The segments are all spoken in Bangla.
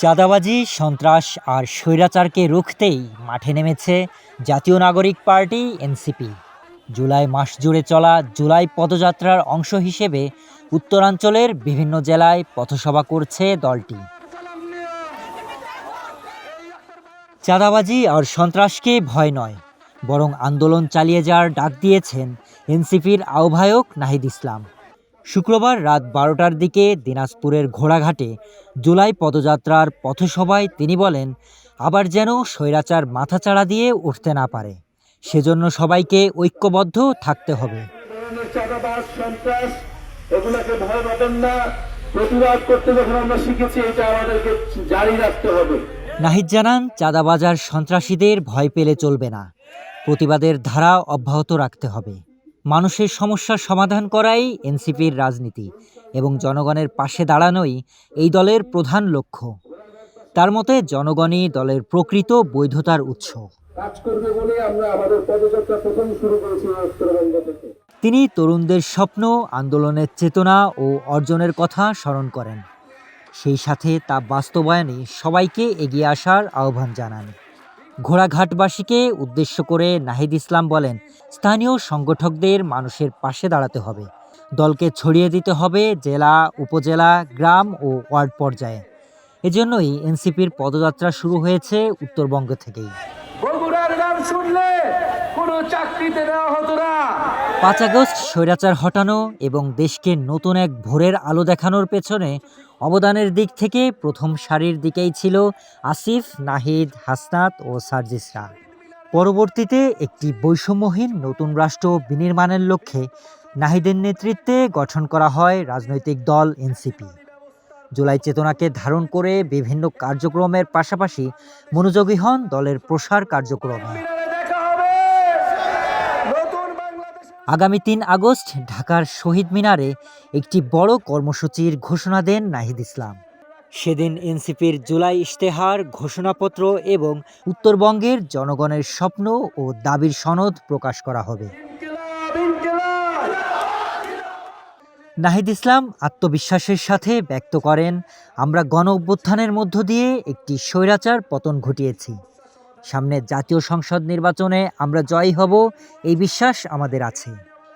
চাঁদাবাজি, সন্ত্রাস আর স্বৈরাচারকে রুখতেই মাঠে নেমেছে জাতীয় নাগরিক পার্টি, এনসিপি। জুলাই মাস জুড়ে চলা জুলাই পদযাত্রার অংশ হিসেবে উত্তরাঞ্চলের বিভিন্ন জেলায় পথসভা করছে দলটি। চাঁদাবাজি আর সন্ত্রাসকে ভয় নয়, বরং আন্দোলন চালিয়ে যাওয়ার ডাক দিয়েছেন এনসিপির আহ্বায়ক নাহিদ ইসলাম। শুক্রবার রাত বারোটার দিকে দিনাজপুরের ঘোড়াঘাটে জুলাই পদযাত্রার পথসভায় তিনি বলেন আবার যেন স্বৈরাচার মাথাচাড়া দিয়ে উঠতে না পারে। সেজন্য সবাইকে ঐক্যবদ্ধ থাকতে হবে। ধরনের চাঁদাবাজ সন্ত্রাস এগুলোকে ভয় পাবেন না। প্রতিবাদ করতে যখন আমরা শিখেছি এটা আমাদেরকে জারি রাখতে হবে। নাহিদ জানান চাঁদাবাজার সন্ত্রাসীদের ভয় পেলে চলবে না। প্রতিবাদের ধারা অব্যাহত রাখতে হবে। মানুষের সমস্যার সমাধান করাই এনসিপির রাজনীতি এবং জনগণের পাশে দাঁড়ানোই এই দলের প্রধান লক্ষ্য। তার মতে জনগণই দলের প্রকৃত বৈধতার উৎস। কাজ করবে বলে আমরা আমাদের পদযাত্রা প্রথম শুরু করেছি উত্তরবঙ্গ থেকে। তিনি তরুণদের স্বপ্ন আন্দোলনের চেতনা ও অর্জনের কথা স্মরণ করেন। সেই সাথে তা বাস্তবায়নে সবাইকে এগিয়ে আসার আহ্বান জানান। ঘোড়াঘাটবাসীকে উদ্দেশ্য করে নাহিদ ইসলাম বলেন, স্থানীয় সংগঠকদের মানুষের পাশে দাঁড়াতে হবে। দলকে ছড়িয়ে দিতে হবে জেলা, উপজেলা, গ্রাম ও ওয়ার্ড পর্যায়ে। এজন্যই এনসিপির পদযাত্রা শুরু হয়েছে উত্তরবঙ্গ থেকেই। বগুড়ার নাম শুনলে কোনো চাকরিতে দেওয়া হতো না। পাঁচ আগস্ট স্বৈরাচার হটানো এবং দেশকে নতুন এক ভোরের আলো দেখানোর পেছনে অবদানের দিক থেকে প্রথম সারির দিকেই ছিল আসিফ, নাহিদ, হাসনাত ও সার্জিসরা পরবর্তীতে একটি বৈষম্যহীন নতুন রাষ্ট্র বিনির্মাণের লক্ষ্যে নাহিদের নেতৃত্বে গঠন করা হয় রাজনৈতিক দল এনসিপি। জুলাই চেতনাকে ধারণ করে বিভিন্ন কার্যক্রমের পাশাপাশি মনোযোগী হন দলের প্রসার কার্যক্রমে মিনারে দেখা হবে নতুন বাংলাদেশ আগামী তিন আগস্ট ঢাকার শহীদ মিনারে একটি বড় কর্মসূচির ঘোষণা দেন নাহিদ ইসলাম। সেদিন এনসিপির জুলাই ইশতেহার, ঘোষণাপত্র এবং উত্তরবঙ্গের জনগণের স্বপ্ন ও দাবির সনদ প্রকাশ করা হবে। নাহিদ ইসলাম আত্মবিশ্বাসের সাথে ব্যক্ত করেন, আমরা গণ অভ্যুত্থানের মধ্য দিয়ে একটি স্বৈরাচার পতন ঘটিয়েছি। সামনে জাতীয় সংসদ নির্বাচনে আমরা জয়ী হব এই বিশ্বাস আমাদের আছে।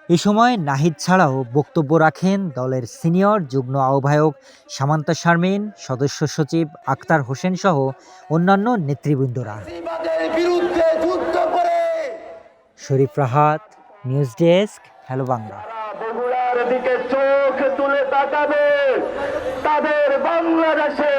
এ সময় নাহিদ ছাড়াও বক্তব্য রাখেন দলের সিনিয়র যুগ্ম আহ্বায়ক সামান্তা শারমিন সদস্য সচিব আক্তার হোসেন সহ অন্যান্য নেতৃবৃন্দরা। Sharif Rahat news desk hello Bangla. দিকে চোখ তুলে তাকাবে তাদের বাংলাদেশে